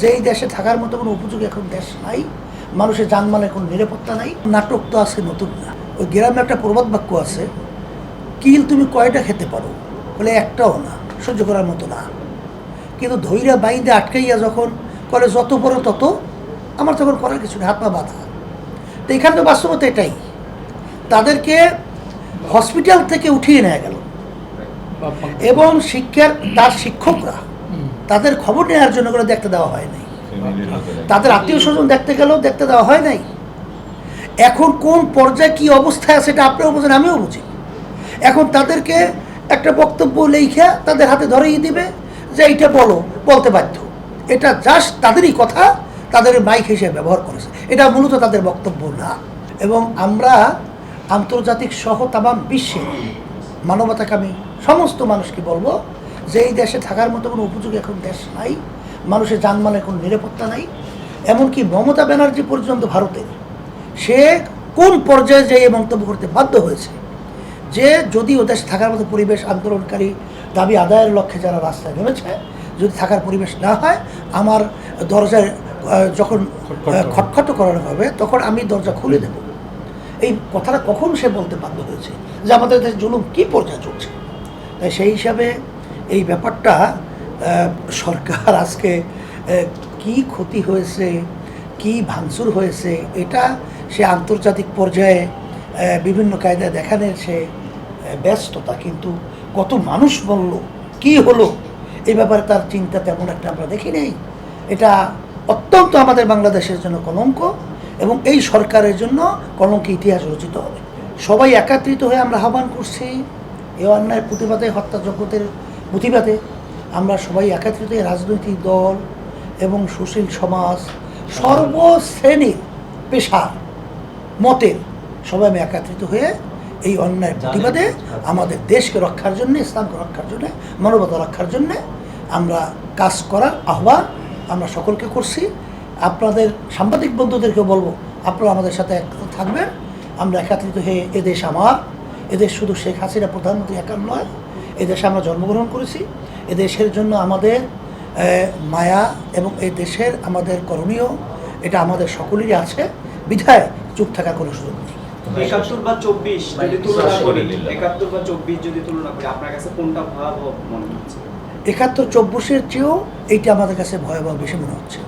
যে এই দেশে থাকার মতো কোনো উপযোগী এখন দেশ নাই। মানুষের জানমালের কোনো নিরাপত্তা নাই। নাটক তো আছে নতুন না। ওই গ্রামে একটা প্রবাদ বাক্য আছে কিল তুমি কয়টা খেতে পারো? বলে একটাও না সহ্য করার মতো না। কিন্তু ধৈর্য বাইন্দে আটকাইয়া যখন করে যত বড় তত আমার তখন করার কিছু নেই হাত পা বাঁধা। তো এখানে তো বাস্তবতা এটাই। তাদেরকে হসপিটাল থেকে উঠিয়ে নেওয়া গেল। এবং শিক্ষার তার শিক্ষকরা তাদের খবর নেওয়ার জন্য করে দেখতে দেওয়া হয় নাই। তাদের আত্মীয় স্বজন দেখতে গেলেও দেখতে দেওয়া হয় নাই। এখন কোন পর্যায়ে কি অবস্থায় আছে এটা আপনিও বোঝেন আমিও বুঝি। এখন তাদেরকে একটা বক্তব্য লেখা তাদের হাতে ধরেই দিবে যে এইটা বলো বলতে বাধ্য। এটা জাস্ট তাদেরই কথা তাদের মাইক হিসেবে ব্যবহার করেছে। এটা মূলত তাদের বক্তব্য না। এবং আমরা আন্তর্জাতিক সহ তামাম বিশ্বে মানবতাকামী সমস্ত মানুষকে বলব যে এই দেশে থাকার মতো কোনো উপযোগী এখন দেশ নাই মানুষের জানমালের কোনো নিরাপত্তা নাই এমনকি মমতা ব্যানার্জি পর্যন্ত ভারতের সে কোন পর্যায়ে যে এই মন্তব্য করতে বাধ্য হয়েছে? যে যদি ও দেশে থাকার মতো পরিবেশ আন্দোলনকারী দাবি আদায়ের লক্ষ্যে যারা রাস্তায় নেমেছে যদি থাকার পরিবেশ না হয় আমার দরজায় যখন খটখট করানো হবে তখন আমি দরজা খুলে দেব। এই কথাটা কখন সে বলতে বাধ্য হয়েছে? যে আমাদের দেশে জুলুম কী পর্যায়ে চলছে? তাই সেই হিসাবে এই ব্যাপারটা সরকার আজকে কি ক্ষতি হয়েছে, কি ভাঙচুর হয়েছে, এটা সে আন্তর্জাতিক পর্যায়ে বিভিন্ন কায়দায় দেখানোর সে ব্যস্ততা। কিন্তু কত মানুষ বলল, কি হলো? এই ব্যাপারে তার চিন্তা তেমন একটা আমরা দেখি নেই। এটা অত্যন্ত আমাদের বাংলাদেশের জন্য কলঙ্ক এবং এই সরকারের জন্য কলঙ্ক ইতিহাস রচিত হবে। সবাই একাত্রিত হয়ে আমরা আহ্বান করছি এ অন্যায় প্রতিবাদে হত্যাযজ্ঞতের প্রতিবাদে আমরা সবাই একত্রিত হয়ে রাজনৈতিক দল এবং সুশীল সমাজ সর্বশ্রেণীর পেশার মতের সবাই আমি একত্রিত হয়ে এই অন্যায় প্রতিবাদে আমাদের দেশকে রক্ষার জন্য ইসলামকে রক্ষার জন্য মানবতা রক্ষার জন্য আমরা কাজ করার আহ্বান আমরা সকলকে করছি। আপনাদের সাংবাদিক বন্ধুদেরকে বলব আপনারা আমাদের সাথে থাকবেন। আমরা একত্রিত হয়ে এদেশ আমার এদেশ শুধু শেখ হাসিনা প্রধানমন্ত্রী একার নয় এদেশে আমরা জন্মগ্রহণ করেছি। এদেশের জন্য আমাদের আহ, মায়া এবং এই দেশের আমাদের করণীয় এটা আমাদের সকলেরই আছে। বিধায় চুপ থাকা কোনো সুযোগ নেই। একাত্তর বা চব্বিশ যদি মানে তুলনা করি। একাত্তর বা চব্বিশ যদি তুলনা করি আপনার কাছে কোনটা ভয়াবহ মনে হচ্ছে? একাত্তর চব্বিশের চেয়েও এইটা আমাদের কাছে ভয়াবহ বেশি মনে হচ্ছে।